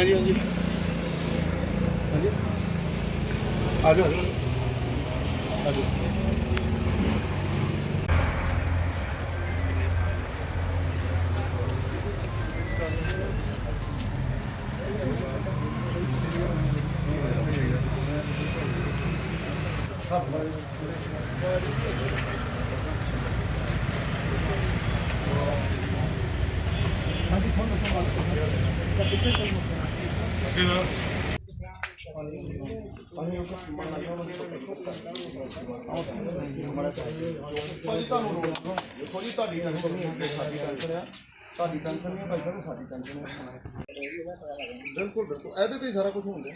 ਹਾਂਜੀ ਹਾਂਜੀ ਹਾਂਜੀ ਆ ਜਾਓ ਆ ਜਾਓ ਭਾਜੀ ਤੁਹਾਨੂੰ ਦੇਖੋ ਜੀ ਤੁਹਾਡੀ ਟੈਨਸ਼ਨ ਨਹੀਂ ਹੈ ਸਾਡੀ ਟੈਨਸ਼ਨ ਆ ਤੁਹਾਡੀ ਟੈਨਸ਼ਨ ਨਹੀਂ ਭਾਈ ਸਾਹਿਬ ਸਾਡੀ ਟੈਨਸ਼ਨ ਹੈ ਬਿਲਕੁਲ ਬਿਲਕੁਲ ਇਹਦੇ ਤੇ ਹੀ ਸਾਰਾ ਕੁਝ ਹੁੰਦਾ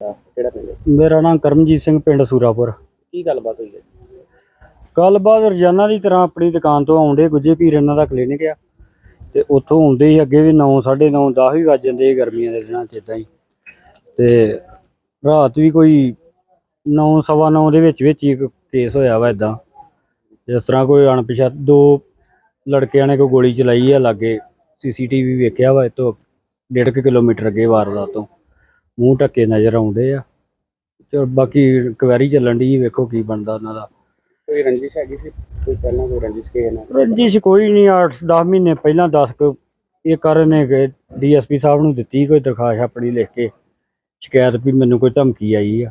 ਹਾਂ ਮੇਰਾ ਨਾਮ ਕਰਮਜੀਤ ਸਿੰਘ, ਪਿੰਡ ਸੂਰਾਪੁਰ। ਕੀ ਗੱਲਬਾਤ ਹੋਈ ਹੈ? ਗੱਲਬਾਤ ਰੋਜ਼ਾਨਾ ਦੀ ਤਰ੍ਹਾਂ ਆਪਣੀ ਦੁਕਾਨ ਤੋਂ ਆਉਂਦੇ ਗੁੱਜੇ ਪੀਰ ਇਹਨਾਂ ਦਾ ਕਲੀਨਿਕ ਆ। ਤੇ ਉੱਥੋਂ ਆਉਂਦੇ ਹੀ ਅੱਗੇ ਵੀ 9 9:30 10 ਵੀ ਵੱਜ ਜਾਂਦੇ ਸੀ ਗਰਮੀਆਂ ਦੇ ਦਿਨਾਂ 'ਚ ਇਦਾਂ ਹੀ। ਤੇ ਰਾਤ ਵੀ ਕੋਈ 9 ਸਵਾ 9 ਦੇ ਵਿੱਚ ਵਿੱਚ ਹੀ ਇੱਕ ਕੇਸ ਹੋਇਆ ਵਾ ਇਦਾਂ ਜਿਸ ਤਰ੍ਹਾਂ ਕੋਈ ਅਣਪਛਾਤ, ਦੋ ਲੜਕਿਆਂ ਨੇ ਕੋਈ ਗੋਲੀ ਚਲਾਈ ਆ ਲਾਗੇ, ਸੀਸੀਟੀਵੀ ਵੇਖਿਆ ਵਾ ਇਹ ਤੋਂ ਡੇਢ ਕੁ ਕਿਲੋਮੀਟਰ ਅੱਗੇ ਵਾਰਦਾਤ ਤੋਂ। ਮੂੰਹ ਢੱਕੇ ਨਜ਼ਰ ਆਉਂਦੇ ਆ। ਚਲ ਬਾਕੀ ਕੁਐਰੀ ਚੱਲਣ ਦੀ ਵੇਖੋ ਕੀ ਬਣਦਾ ਉਹਨਾਂ ਦਾ। ਕੋਈ ਰੰਜਿਸ਼ ਹੈਗੀ ਸੀ? ਕੋਈ ਪਹਿਲਾਂ ਕੋਈ ਰੰਜਿਸ਼ ਕਿਸੇ ਨਾਲ? ਰੰਜਿਸ਼ ਕੋਈ ਨਹੀਂ 8-10 ਮਹੀਨੇ ਪਹਿਲਾਂ 10 ਕੁ ਇਹ ਕਰਨ ਨੇ ਕਿ ਡੀਐਸਪੀ ਸਾਹਿਬ ਨੂੰ ਦਿੱਤੀ ਕੋਈ ਦਰਖਾਸਤ ਆਪਣੀ ਲਿਖ ਕੇ। ਸ਼ਿਕਾਇਤ ਵੀ ਮੈਨੂੰ ਕੋਈ ਧਮਕੀ ਆਈ ਆ।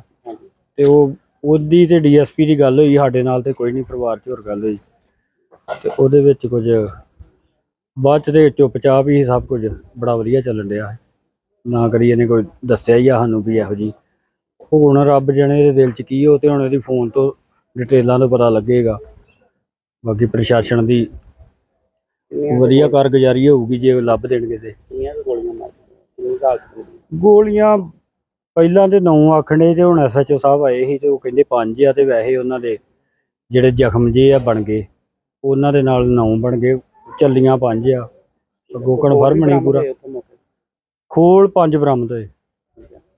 ਤੇ ਉਹ ਉਹਦੀ ਤੇ ਡੀਐਸਪੀ ਦੀ ਗੱਲ ਹੋਈ ਸਾਡੇ ਨਾਲ ਤੇ ਕੋਈ ਨਹੀਂ ਪਰਿਵਾਰ 'ਚ ਹੋਰ ਗੱਲ ਹੋਈ। ਤੇ ਉਹਦੇ ਵਿੱਚ ਕੁਝ ਬਾਅਦ 'ਚ ਤੇ ਚੁੱਪਚਾਪ ਹੀ ਸਭ ਕੁਝ ਬੜਾ ਵਧੀਆ ਚੱਲਣ ਡਿਆ। ਨਾ ਕਰੀ ਇਹਨੇ ਕੋਈ ਦੱਸਿਆ ਹੀ ਆ ਸਾਨੂੰ ਵੀ ਇਹੋ ਜੀ ਹੁਣ ਰੱਬ ਜਾਣੇ ਇਹਦੇ ਦਿਲ 'ਚ ਕੀ ਹੋ ਤੇ ਹੁਣ ਇਹਦੀ ਫੋਨ ਤੋਂ ਡਿਟੇਲਾਂ ਤੋਂ ਪਤਾ ਲੱਗੇਗਾ। ਬਾਕੀ ਪ੍ਰਸ਼ਾਸਨ ਦੀ ਵਧੀਆ ਕਾਰਗੁਜ਼ਾਰੀ ਹੋਊਗੀ ਜੇ ਲੱਭ ਦੇਣਗੇ ਤੇ। ਗੋਲੀਆਂ ਪਹਿਲਾਂ ਤੇ ਨੌ ਆਖਣੇ ਤੇ ਹੁਣ ਐਸਐਚਓ ਸਾਹਿਬ ਆਏ ਸੀ ਤੇ ਉਹ ਕਹਿੰਦੇ ਪੰਜ ਆ ਤੇ ਵੈਸੇ ਉਹਨਾਂ ਦੇ ਜਿਹੜੇ ਜ਼ਖਮ ਜੇ ਆ ਬਣ ਗਏ ਉਹਨਾਂ ਦੇ ਨਾਲ ਨੌ ਬਣ ਗਏ ਚੱਲੀਆਂ ਪੰਜ ਆ। ਅੱਗੋਂ ਕਨਫਰਮ ਨਹੀਂ ਪੂਰਾ। ਖੋਲ ਪੰਜ ਬਰਾਮਦ ਹੋਏ।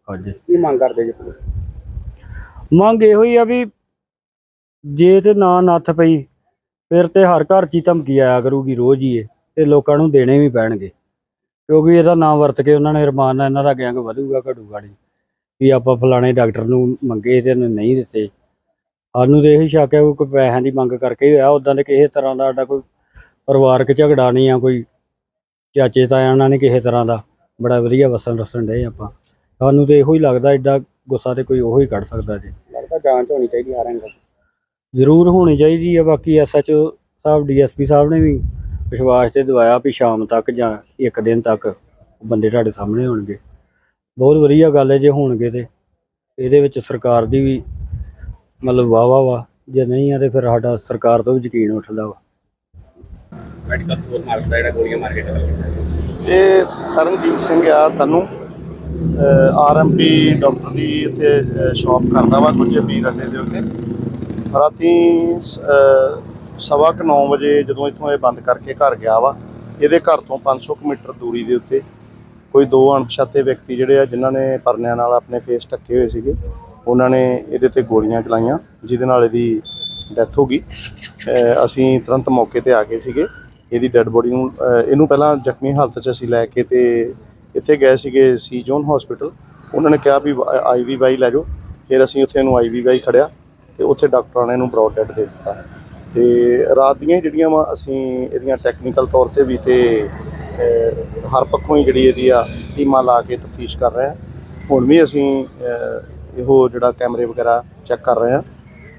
ਹਾਂਜੀ। ਕੀ ਮੰਗ ਕਰਦੇ ਜੀ? ਮੰਗ ਇਹੋ ਹੀ ਆ ਵੀ ਜੇ ਤੇ ਨਾ ਨੱਥ ਪਈ ਫਿਰ ਤੇ ਹਰ ਘਰ 'ਚ ਹੀ ਧਮਕੀ ਆਇਆ ਕਰੂਗੀ ਰੋਜ਼ ਹੀ ਇਹ ਤੇ ਲੋਕਾਂ ਨੂੰ ਦੇਣੇ ਵੀ ਪੈਣਗੇ। ਕਿਉਂਕਿ ਇਹਦਾ ਨਾਮ ਵਰਤ ਕੇ ਉਹਨਾਂ ਨੇ ਰਮਾਨ ਨਾਲ ਇਹਨਾਂ ਦਾ ਗੈਂਗ ਵਧੂਗਾ ਘਟੂਗਾ ਨਹੀਂ ਵੀ ਆਪਾਂ ਫਲਾਣੇ ਡਾਕਟਰ ਨੂੰ ਮੰਗੇ ਤੇ ਇਹਨੇ ਨਹੀਂ ਦਿੱਤੇ। ਸਾਨੂੰ ਤੇ ਇਹੀ ਸ਼ੱਕ ਹੈ ਕੋਈ ਪੈਸਿਆਂ ਦੀ ਮੰਗ ਕਰਕੇ ਹੀ ਹੋਇਆ ਉਦਾਂ ਦੇ ਕਿਸੇ ਤਰ੍ਹਾਂ ਦਾ ਸਾਡਾ ਕੋਈ ਪਰਿਵਾਰਕ ਝਗੜਾ ਨਹੀਂ ਆ ਕੋਈ ਚਾਚੇ ਤਾਇਆਂ ਨਾਲ ਨਹੀਂ ਕਿਸੇ ਤਰ੍ਹਾਂ ਦਾ ਬੜਾ ਵਧੀਆ ਵਸਣ ਰਸਣ ਡਏ ਆਪਾਂ। ਸਾਨੂੰ ਤੇ ਇਹੋ ਹੀ ਲੱਗਦਾ ਐਡਾ ਗੁੱਸਾ ਤੇ ਕੋਈ ਉਹੋ ਹੀ ਕੱਢ ਸਕਦਾ ਜੀ। ਲੱਗਦਾ ਜਾਂਚ ਹੋਣੀ ਚਾਹੀਦੀ ਹਰ ਐਂਗਲ ਜ਼ਰੂਰ ਹੋਣੀ ਚਾਹੀਦੀ ਹੈ ਬਾਕੀ ਐਸਐਚਓ ਸਾਹਿਬ ਡੀਐਸਪੀ ਸਾਹਿਬ ਨੇ ਵੀ ਵਿਸ਼ਵਾਸ ਤੇ ਦਵਾਇਆ ਵੀ ਸ਼ਾਮ ਤੱਕ ਜਾਂ ਇੱਕ ਦਿਨ ਤੱਕ ਉਹ ਬੰਦੇ ਤੁਹਾਡੇ ਸਾਹਮਣੇ ਹੋਣਗੇ। ਬਹੁਤ ਵਧੀਆ ਗੱਲ ਹੈ ਜੇ ਹੋਣਗੇ ਤੇ। ਇਹਦੇ ਵਿੱਚ ਸਰਕਾਰ ਦੀ ਵੀ ਮਤਲਬ ਵਾਹ ਵਾਹ ਵਾ ਜੇ ਨਹੀਂ ਆ ਤੇ ਫਿਰ ਸਾਡਾ ਸਰਕਾਰ ਤੋਂ ਵੀ ਯਕੀਨ ਉੱਠਦਾ ਵਾ। ਮੈਡੀਕਲ ਸਟੋਰ ਮਾਲਕ ਦਾ ਜਿਹੜਾ ਗੋਲੀਆਂ ਮਾਰ ਕੇ ਚਲਾ। ਗਿਆ ਇਹ ਤਰਨਜੀਤ ਸਿੰਘ ਆ ਤਨੂੰ। ਆਰਐਮਪੀ ਡਾਕਟਰ ਦੀ ਇੱਥੇ ਸ਼ਾਪ ਕਰਦਾ ਵਾ ਕੁਝ ਪੀਰ ਅੱਡੇ ਦੇ ਉੱਤੇ। ਰਾਤੀ ਸਵਾ ਕੁ 9 ਵਜੇ ਜਦੋਂ ਇੱਥੋਂ ਇਹ ਬੰਦ ਕਰਕੇ ਘਰ ਗਿਆ ਵਾ, ਇਹਦੇ ਘਰ ਤੋਂ 500 ਕੁ ਮੀਟਰ ਦੂਰੀ ਦੇ ਉੱਤੇ ਕੋਈ ਦੋ ਅਣਪਛਾਤੇ ਵਿਅਕਤੀ ਜਿਹੜੇ ਆ, ਜਿਨ੍ਹਾਂ ਨੇ ਪਰਨਿਆਂ ਨਾਲ ਆਪਣੇ ਫੇਸ ਢੱਕੇ ਹੋਏ ਸੀਗੇ, ਉਹਨਾਂ ਨੇ ਇਹਦੇ ਤੇ ਗੋਲੀਆਂ ਚਲਾਈਆਂ, ਜਿਹਦੇ ਨਾਲ ਇਹਦੀ ਡੈਥ ਹੋ ਗਈ। ਅਸੀਂ ਤੁਰੰਤ ਮੌਕੇ ਤੇ ਆ ਗਏ ਸੀਗੇ। ਇਹਦੀ ਡੈੱਡ ਬੋਡੀ ਨੂੰ ਇਹਨੂੰ ਪਹਿਲਾਂ ਜ਼ਖਮੀ ਹਾਲਤ 'ਚ ਅਸੀਂ ਲੈ ਕੇ ਤੇ ਇੱਥੇ ਗਏ ਸੀਗੇ ਸੀ ਜੋਨ ਹਸਪੀਟਲ ਉਹਨਾਂ ਨੇ ਕਿਹਾ ਵੀ ਆਈਵੀ ਵਾਈ ਲੈ ਜਾਓ। ਫਿਰ ਅਸੀਂ ਉੱਥੇ ਇਹਨੂੰ ਆਈਵੀ ਵਾਈ ਖੜਿਆ ਤੇ ਉੱਥੇ ਡਾਕਟਰਾਂ ਨੇ ਇਹਨੂੰ ਬ੍ਰੌਡ ਡੈਡ ਦੇ ਦਿੱਤਾ। ਤੇ ਰਾਤ ਦੀਆਂ ਹੀ ਜਿਹੜੀਆਂ ਵਾ, ਅਸੀਂ ਇਹਦੀਆਂ ਟੈਕਨੀਕਲ ਤੌਰ ਤੇ ਵੀ ਤੇ ਹਰ ਪੱਖੋਂ ਹੀ ਜਿਹੜੀ ਇਹਦੀ ਆ, ਟੀਮਾਂ ਲਾ ਕੇ ਤਫਤੀਸ਼ ਕਰ ਰਹੇ ਹਾਂ ਹੁਣ ਵੀ ਅਸੀਂ ਇਹੋ ਜਿਹੜਾ ਕੈਮਰੇ ਵਗੈਰਾ ਚੈੱਕ ਕਰ ਰਹੇ ਹਾਂ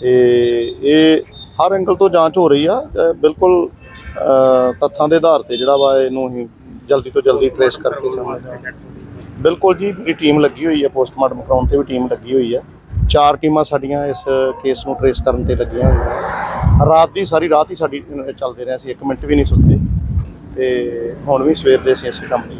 ਤੇ ਇਹ ਹਰ ਐਂਗਲ ਤੋਂ ਜਾਂਚ ਹੋ ਰਹੀ ਆ ਬਿਲਕੁਲ ਤੱਥਾਂ ਦੇ ਆਧਾਰ ਤੇ ਜਿਹੜਾ ਵਾ ਇਹਨੂੰ ਅਸੀਂ ਜਲਦੀ ਤੋਂ ਜਲਦੀ ਟ੍ਰੇਸ ਕਰਕੇ ਸਾਹਮਣੇ ਬਿਲਕੁਲ ਜੀ ਮੇਰੀ ਟੀਮ ਲੱਗੀ ਹੋਈ ਹੈ ਪੋਸਟਮਾਰਟਮ ਕਰਾਉਣ ਤੇ ਵੀ ਟੀਮ ਲੱਗੀ ਹੋਈ ਹੈ ਚਾਰ ਟੀਮਾਂ ਸਾਡੀਆਂ ਇਸ ਕੇਸ ਨੂੰ ਟ੍ਰੇਸ ਕਰਨ ਤੇ ਲੱਗੀਆਂ ਹੋਈਆਂ। ਰਾਤ ਦੀ ਸਾਰੀ, ਰਾਤ ਹੀ ਸਾਡੀ ਚੱਲਦੇ ਰਹੇ ਅਸੀਂ 1 ਮਿੰਟ ਵੀ ਨਹੀਂ ਸੁੱਤੇ। ਤੇ ਹੁਣ ਵੀ ਸਵੇਰ ਦੇ ਅਸੀਂ ਇਸੇ ਕੰਮ 'ਤੇ